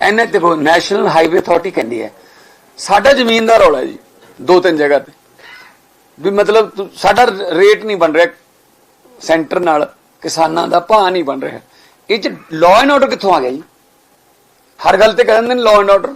ਐਨੇ ਦੇਖੋ national highway authority ਕਹਿੰਦੀ ਹੈ, ਸਾਡਾ ਜ਼ਮੀਨ ਦਾ ਰੌਲਾ ਜੀ, ਦੋ ਤਿੰਨ ਜਗ੍ਹਾ ਤੇ। ਵੀ ਮਤਲਬ ਸਾਡਾ ਰੇਟ ਨਹੀਂ ਬਣ ਰਿਹਾ ਸੈਂਟਰ ਨਾਲ, ਕਿਸਾਨਾਂ ਦਾ ਭਾਅ ਨਹੀਂ ਬਣ ਰਿਹਾ। ਇਹ ਚ ਲਾਅ ਐਂਡ ਆਰਡਰ ਕਿੱਥੋਂ ਆ ਗਿਆ ਜੀ? ਹਰ ਗੱਲ ਤੇ ਕਹਿੰਦੇ ਨੇ ਲਾਅ ਐਂਡ ਆਰਡਰ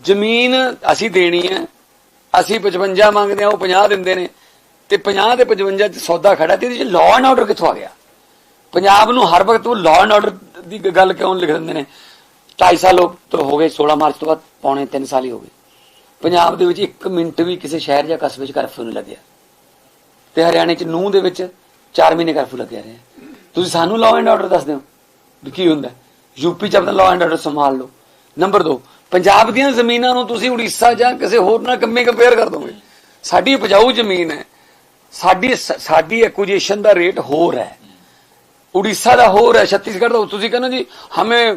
ਜ਼ਮੀਨ ਅਸੀਂ ਦੇਣੀ ਹੈ, ਅਸੀਂ 55 ਮੰਗਦੇ ਆ ਉਹ 50 ਦਿੰਦੇ ਨੇ, ਤੇ 50 ਤੇ 55 ਚ ਸੌਦਾ ਖੜਾ ਤੇ ਇਹਦੇ ਚ ਲਾਅ ਐਂਡ ਆਰਡਰ ਕਿੱਥੋਂ ਆ ਗਿਆ? ਪੰਜਾਬ ਨੂੰ ਹਰ ਵਕਤ ਉਹ ਲਾਅ ਐਂਡ ਆਰਡਰ ਦੀ ਗੱਲ ਕਿਉਂ ਲਿਖ ਦਿੰਦੇ ਨੇ? 2.5 ਸਾਲ ਤੋਂ ਹੋ ਗਏ 16 ਮਾਰਚ ਤੋਂ ਬਾਅਦ ਪੌਣੇ 3 ਸਾਲ ਹੀ ਹੋ ਗਏ। ਪੰਜਾਬ ਦੇ ਵਿੱਚ ਇੱਕ ਮਿੰਟ ਵੀ ਕਿਸੇ ਸ਼ਹਿਰ ਜਾਂ ਕਸਬੇ 'ਚ ਕਰਫਿਊ ਨਹੀਂ ਲੱਗਿਆ। ਤੇ ਹਰਿਆਣੇ 'ਚ ਨੂਹ ਦੇ ਵਿੱਚ 4 ਮਹੀਨੇ ਕਰਫਿਊ ਲੱਗਿਆ ਰਿਹਾ। ਤੁਸੀਂ ਸਾਨੂੰ ਲਾਅ ਐਂਡ ਆਰਡਰ ਦੱਸ ਦਿਓ ਵੀ ਕੀ ਹੁੰਦਾ। ਯੂਪੀ 'ਚ ਆਪਣਾ ਲਾਅ ਐਂਡ ਆਰਡਰ ਸੰਭਾਲ ਲਓ। ਨੰਬਰ 2 ਪੰਜਾਬ ਦੀਆਂ ਜ਼ਮੀਨਾਂ ਨੂੰ ਤੁਸੀਂ ਉੜੀਸਾ ਜਾਂ ਕਿਸੇ ਹੋਰ ਨਾਲ ਕੰਮੇ ਕੰਪੇਅਰ ਕਰ ਦੋਗੇ? ਸਾਡੀ ਉਪਜਾਊ ਜ਼ਮੀਨ ਹੈ। ਸਾਡੀ ਸਾਡੀ ਐਕੁਜੀਸ਼ਨ ਦਾ ਰੇਟ ਹੋਰ ਹੈ। ਉੜੀਸਾ ਦਾ ਹੋਰ ਹੈ, ਛੱਤੀਸਗੜ੍ਹ ਦਾ ਤੁਸੀਂ ਕਹਿੰਦੇ ਜੀ, ਹਮੇ